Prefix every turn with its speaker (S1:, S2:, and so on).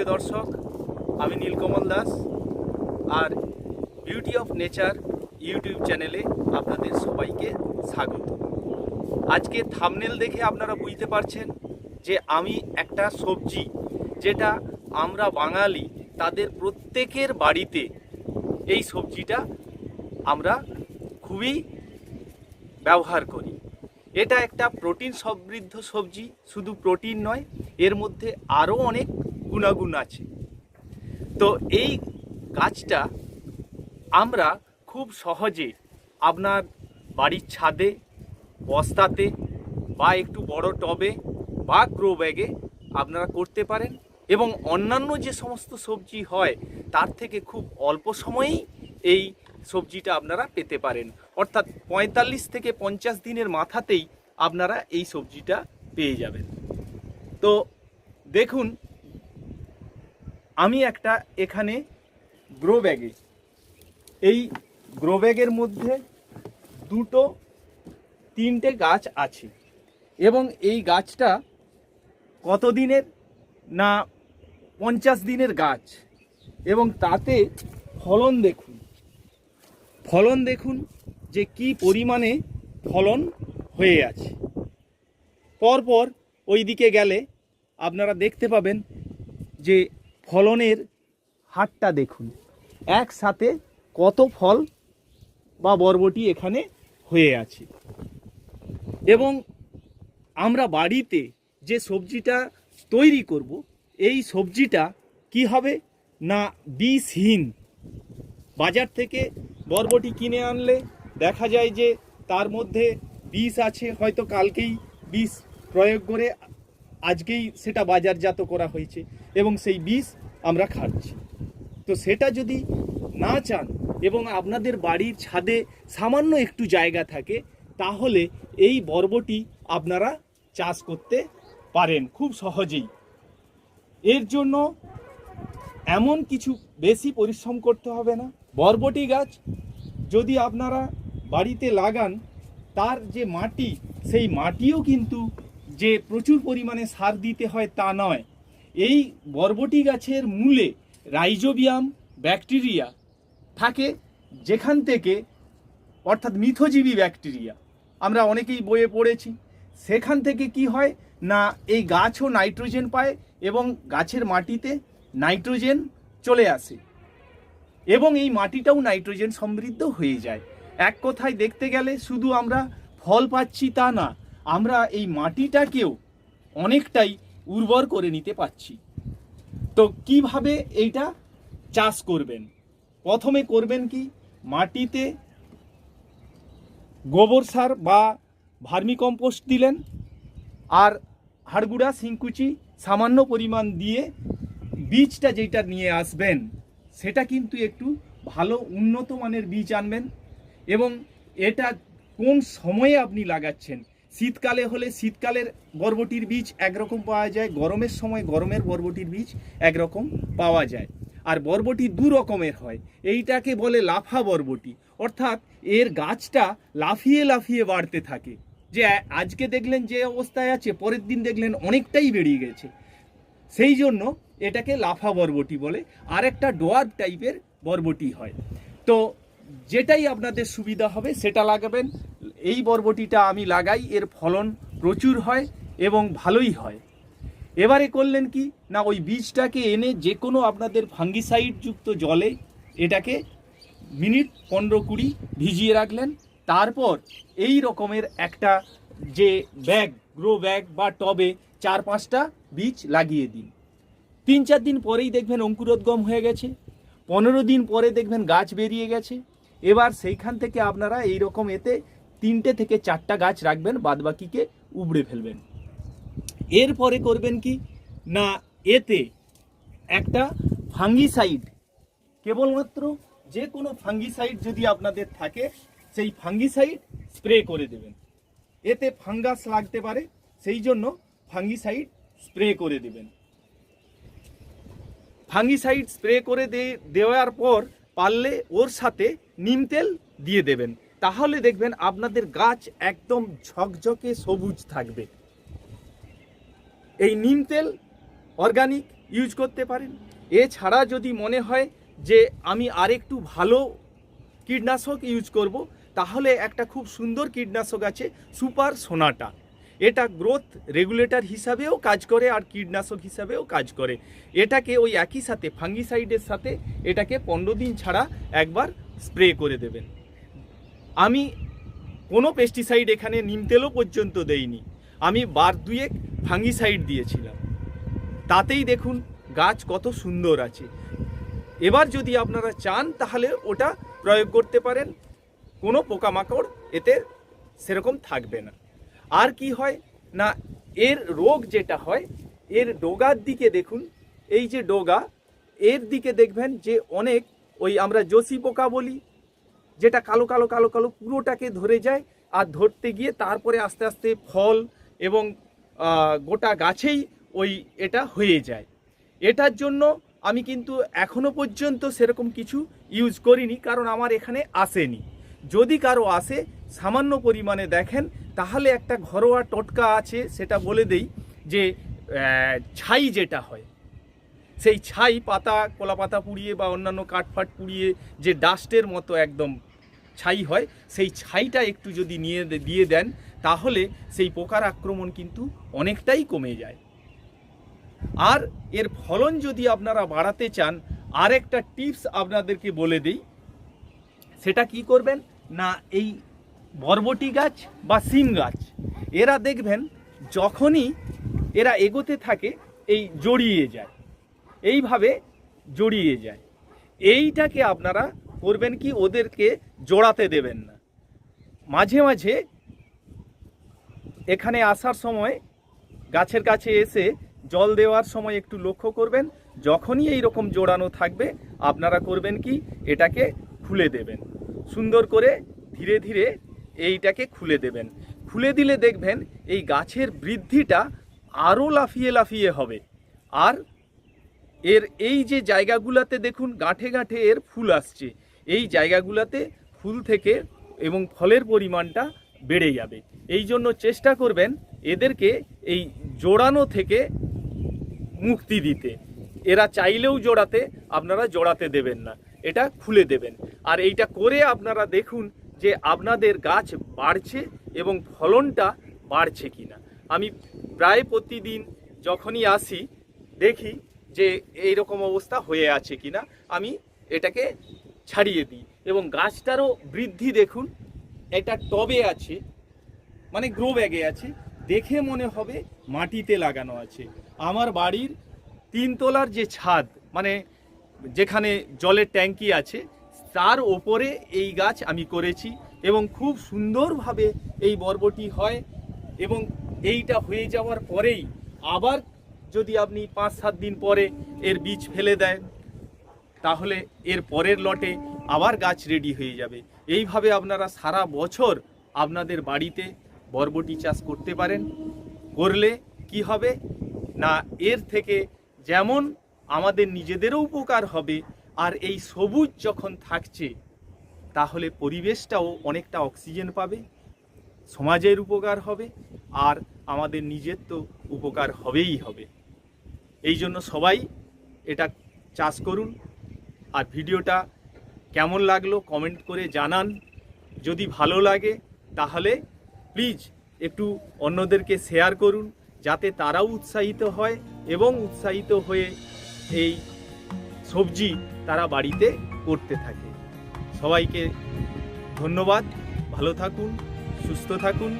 S1: সুপ্রিয় দর্শক, আমি নীলকমল দাস আর বিউটি অফ নেচার ইউটিউব চ্যানেলে আপনাদের সবাইকে স্বাগত। আজকে থামনেল দেখে আপনারা বুঝতে পারছেন যে আমি একটা সবজি যেটা আমরা বাঙালি তাদের প্রত্যেকের বাড়িতে এই সবজিটা আমরা খুবই ব্যবহার করি। এটা একটা প্রোটিন সমৃদ্ধ সবজি, শুধু প্রোটিন নয়, এর মধ্যে আরও অনেক গুণাগুণ আছে। তো এই গাছটা আমরা খুব সহজে আপনার বাড়ির ছাদে, বস্তাতে বা একটু বড় টবে বা গ্রো ব্যাগে আপনারা করতে পারেন এবং অন্যান্য যে সমস্ত সবজি হয়, তার থেকে খুব অল্প সময়েই এই সবজিটা আপনারা পেতে পারেন। অর্থাৎ পঁয়তাল্লিশ থেকে পঞ্চাশ দিনের মাথাতেই আপনারা এই সবজিটা পেয়ে যাবেন। তো দেখুন আমি একটা এখানে গ্রো ব্যাগে এই গ্রো ব্যাগের মধ্যে দুটো, তিনটে গাছ আছে। এবং এই গাছটা কত দিনের না পঞ্চাশ দিনের গাছ? এবং তাতে ফলন দেখুন। ফলন দেখুন যে কি পরিমাণে ফলন হয়ে আছে। পরপর ওই দিকে গেলে আপনারা দেখতে পাবেন যে ফলনের হারটা দেখুন। একসাথে কত ফল বা বরবটি এখানে হয়ে আছে। এবং আমরা বাড়িতে যে সবজিটা তৈরি করব, এই সবজিটা কি হবে না বিষহীন বাজার থেকে বরবটি কিনে আনলে দেখা যায় যে তার মধ্যে বিষ আছে, হয়তো কালকেই বিষ প্রয়োগ করে আজকেই সেটা বাজারজাত করা হয়েছে এবং সেই বিষ আমরা খাচ্ছি। তো সেটা যদি না চান এবং আপনাদের বাড়ির ছাদে সামান্য একটু জায়গা থাকে, তাহলে এই বরবটি আপনারা চাষ করতে পারেন খুব সহজেই। এর জন্য এমন কিছু বেশি পরিশ্রম করতে হবে না। বরবটি গাছ যদি আপনারা বাড়িতে লাগান, তার যে মাটি, সেই মাটিও কিন্তু যে প্রচুর পরিমাণে সার দিতে হয় তা নয়। এই বরবটি গাছের মূলে রাইজোবিয়াম ব্যাকটেরিয়া থাকে, যেখান থেকে অর্থাৎ মিথজীবী ব্যাকটেরিয়া। আমরা অনেকেই বইয়ে পড়েছি। সেখান থেকে কি হয় না, এই গাছও নাইট্রোজেন পায় এবং গাছের মাটিতে নাইট্রোজেন চলে আসে এবং এই মাটিটাও নাইট্রোজেন সমৃদ্ধ হয়ে যায়। এক কথায় দেখতে গেলে শুধু আমরা ফল পাচ্ছি তা না আমরা এই মাটিটাকেও অনেকটাই উর্বর করে নিতে পারছি। তো কীভাবে এইটা চাষ করবেন? প্রথমে করবেন কি? মাটিতে গোবর সার বা ভার্মিকম্পোস্ট দিলেন আর হাড়গুড়া সিংকুচি সামান্য পরিমাণ দিয়ে বীজটা যেটা নিয়ে আসবেন, সেটা কিন্তু একটু ভালো উন্নত মানের বীজ আনবেন এবং এটা কোন সময়ে আপনি লাগাচ্ছেন শীতকালে হলে শীতকালের বরবটির বীজ একরকম পাওয়া যায়, গরমের সময় গরমের বরবটির বীজ একরকম পাওয়া যায়। আর বরবটি দু রকমের হয়, এইটাকে বলে লাফা বরবটি। অর্থাৎ এর গাছটা লাফিয়ে লাফিয়ে বাড়তে থাকে। যে আজকে দেখলেন যে অবস্থায় আছে, পরের দিন দেখলেন অনেকটাই বেরিয়ে গেছে। সেই জন্য এটাকে লাফা বরবটি বলে আর একটা ডোয়ার টাইপের বরবটি হয়। তো যেটাই আপনাদের সুবিধা হবে, সেটা লাগাবেন। এই বরবটিটা আমি লাগাই, এর ফলন প্রচুর হয় এবং ভালোই হয়। এবারে করলেন কি? না, ওই বীজটাকে এনে যে কোনো আপনাদের ফাঙ্গিসাইড যুক্ত জলে এটাকে মিনিট পনেরো কুড়ি ভিজিয়ে রাখলেন। তারপর এই রকমের একটা যে ব্যাগ, গ্রো ব্যাগ বা টবে চার পাঁচটা বীজ লাগিয়ে দিন। তিন চার দিন পরেই দেখবেন অঙ্কুরোদ্গম হয়ে গেছে। পনেরো দিন পরে দেখবেন গাছ বেরিয়ে গেছে। এবার সেইখান থেকে আপনারা এই রকম এতে তিনটে থেকে চারটা গাছ রাখবেন, বাদবাকিকে উবড়ে ফেলবেন। এরপরে করবেন কি? না, এতে একটা ফাঙ্গিসাইড, কেবলমাত্র যে কোনো ফাঙ্গিসাইড যদি আপনাদের থাকে, সেই ফাঙ্গিসাইড স্প্রে করে দেবেন। এতে ফাঙ্গাস লাগতে পারে, সেই জন্য ফাঙ্গিসাইড স্প্রে করে দেবেন। ফাঙ্গিসাইড স্প্রে করে দেওয়ার পর পারলে ওর সাথে নিম তেল দিয়ে দেবেন। তাহলে দেখবেন আপনাদের গাছ একদম ঝকঝকে সবুজ থাকবে। এই নিম তেল অর্গানিক ইউজ করতে পারেন। এছাড়া যদি মনে হয় যে আমি আরেকটু ভালো কীটনাশক ইউজ করব, তাহলে একটা খুব সুন্দর কীটনাশক আছে সুপার সোনাটা। এটা গ্রোথ রেগুলেটর হিসাবেও কাজ করে আর কীটনাশক হিসাবেও কাজ করে। এটাকে ওই একই সাথে ফাঙ্গিসাইডের সাথে এটাকে পনেরো দিন ছাড়া একবার স্প্রে করে দেবেন। আমি কোনো পেস্টিসাইড এখানে নিম তেলও পর্যন্ত দেইনি। আমি বার দুয়েক ফাঙ্গিসাইড দিয়েছিলাম। তাতেই দেখুন গাছ কত সুন্দর আছে। এবার যদি আপনারা চান তাহলে ওটা প্রয়োগ করতে পারেন। কোনো পোকামাকড় এতে সেরকম থাকবে না। আর কি হয় না, এর রোগ যেটা হয়, এর ডোগার দিকে দেখুন। এই যে ডোগা, এর দিকে দেখবেন যে অনেক ওই আমরা জসি পোকা বলি যেটা কালো কালো কালো কালো পুরোটাকে ধরে যায় আর ধরতে গিয়ে তারপরে আস্তে আস্তে ফল এবং গোটা গাছেই ওই এটা হয়ে যায়। এটার জন্য আমি কিন্তু এখনও পর্যন্ত সেরকম কিছু ইউজ করিনি কারণ আমার এখানে আসেনি। যদি কারও আসে, সামান্য পরিমাণে দেখেন, তাহলে একটা ঘরোয়া টোটকা আছে, সেটা বলে দেই যে ছাই যেটা হয়, সেই ছাই পাতা কলা পাতা পুড়িয়ে বা অন্যান্য কাঠফাট পুড়িয়ে যে ডাস্টের মতো একদম ছাই হয়, সেই ছাইটা একটু যদি নিয়ে দিয়ে দেন, তাহলে সেই পোকার আক্রমণ কিন্তু অনেকটাই কমে যায়। আর এর ফলন যদি আপনারা বাড়াতে চান, আরেকটা টিপস আপনাদেরকে বলে দিই। সেটা কি করবেন? না, এই বরবটি গাছ বা সিম গাছ, এরা দেখবেন যখনই এরা এগোতে থাকে, এই জড়িয়ে যায়। এইভাবে জড়িয়ে যায়। এইটাকে আপনারা করবেন কি? ওদেরকে জোড়াতে দেবেন না। মাঝে মাঝে এখানে আসার সময় গাছের কাছে এসে জল দেওয়ার সময় একটু লক্ষ্য করবেন। যখনই এই রকম জোড়ানো থাকবে, আপনারা করবেন কি? এটাকে খুলে দেবেন। সুন্দর করে ধীরে ধীরে এইটাকে খুলে দেবেন। খুলে দিলে দেখবেন এই গাছের বৃদ্ধিটা আরও লাফিয়ে লাফিয়ে হবে। আর এর এই যে জায়গাগুলোতে দেখুন, গাঁঠে গাঁঠে এর ফুল আসছে। এই জায়গাগুলোতে ফুল থেকে এবং ফলের পরিমাণটা বেড়ে যাবে। এই জন্য চেষ্টা করবেন এদেরকে এই জোড়ানো থেকে মুক্তি দিতে। এরা চাইলেও জোড়াতে, আপনারা জোড়াতে দেবেন না। এটা খুলে দেবেন। আর এইটা করে আপনারা দেখুন যে আপনাদের গাছ বাড়ছে এবং ফলনটা বাড়ছে কি না আমি প্রায় প্রতিদিন যখনই আসি, দেখি যে এই রকম অবস্থা হয়ে আছে কিনা। আমি এটাকে ছাড়িয়ে দিই। এবং গাছটারও বৃদ্ধি দেখুন এটা টবে আছে মানে গ্রো ব্যাগে আছে। দেখে মনে হবে মাটিতে লাগানো আছে। আমার বাড়ির তিনতলার যে ছাদ মানে যেখানে জলের ট্যাঙ্কি আছে, তার ওপরে এই গাছ আমি করেছি এবং খুব সুন্দরভাবে এই বরবটি হয় এবং এইটা হয়ে যাওয়ার পরেই আবার যদি আপনি পাঁচ সাত দিন পরে এর বীজ ফেলে দেন তাহলে এর পরের লটে আবার গাছ রেডি হয়ে যাবে। এইভাবে আপনারা সারা বছর আপনাদের বাড়িতে বরবটি চাষ করতে পারেন। করলে কি হবে? না, এর থেকে যেমন আমাদের নিজেদেরও উপকার হবে, আর এই সবুজ যখন থাকছে, তাহলে পরিবেশটাও অনেকটা অক্সিজেন পাবে, সমাজের উপকার হবে, আর আমাদের নিজের তো উপকার হবেই হবে। এই জন্য সবাই এটা চাষ করুন। আর ভিডিওটা কেমন লাগল কমেন্ট করে জানান। যদি ভালো লাগে, তাহলে প্লিজ একটু অন্যদেরকে শেয়ার করুন, যাতে তারাও উৎসাহিত হয় এবং উৎসাহিত হয়ে এই সবজি তারা বাড়িতে করতে থাকে। সবাইকে ধন্যবাদ, ভালো থাকুন, সুস্থ থাকুন।